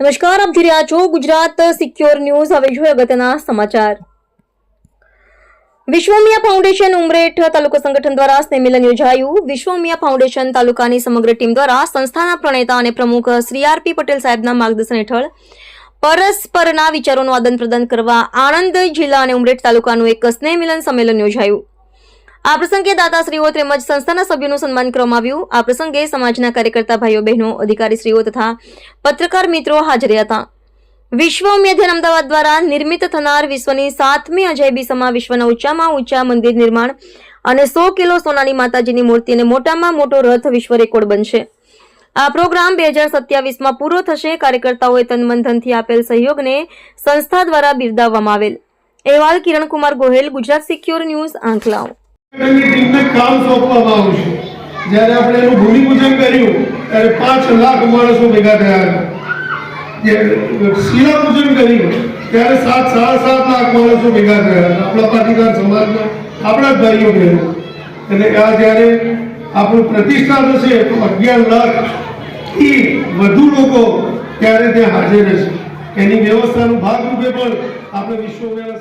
નમસ્કાર આપ જોઈ રહ્યા છો ગુજરાત સિક્યોર ન્યૂઝ. હવે જોઈએ અગત્યના સમાચાર. વિશ્વમિયા ફાઉન્ડેશન ઉમરેઠ તાલુકા સંગઠન દ્વારા સ્નેહમિલન યોજાયું. વિશ્વમિયા ફાઉન્ડેશન તાલુકાની સમગ્ર ટીમ દ્વારા સંસ્થાના પ્રણેતા અને પ્રમુખ શ્રી આર પી પટેલ સાહેબના માર્ગદર્શન હેઠળ પરસ્પરના વિચારોનું આદાન પ્રદાન કરવા આણંદ જિલ્લા અને ઉમરેઠ તાલુકાનું એક સ્નેહમિલન સંમેલન યોજાયું. આ પ્રસંગે દાતાશ્રીઓ તેમજ સંસ્થાના સભ્યોનું સન્માન કરવામાં આવ્યું. આ પ્રસંગે સમાજના કાર્યકર્તા ભાઈઓ, બહેનો, અધિકારીશ્રીઓ તથા પત્રકાર મિત્રો હાજર હતા. વિશ્વ મેધ્યન અમદાવાદ દ્વારા નિર્મિત થનાર વિશ્વની સાતમી અજાયબી સમા વિશ્વના ઊંચામાં ઊંચા મંદિર નિર્માણ અને સો કિલો સોનાની માતાજીની મૂર્તિ અને મોટામાં મોટો રથ વિશ્વ રેકોર્ડ બનશે. આ પ્રોગ્રામ બે હજાર સત્યાવીસમાં પૂરો થશે. કાર્યકર્તાઓએ તન ધનથી આપેલ સહયોગને સંસ્થા દ્વારા બિરદાવવામાં આવેલ. અહેવાલ કિરણકુમાર ગોહેલ, ગુજરાત સિક્યોર ન્યૂઝ સંગઠનની ટીમને કામ સોંપવામાં લાખ લાખ આ જ્યારે આપણું પ્રતિષ્ઠા થશે, તો અગિયાર લાખથી વધુ લોકો ત્યારે ત્યાં હાજર રહેશે. એની વ્યવસ્થાનું ભાગરૂપે પણ આપણે વિશ્વ મેળા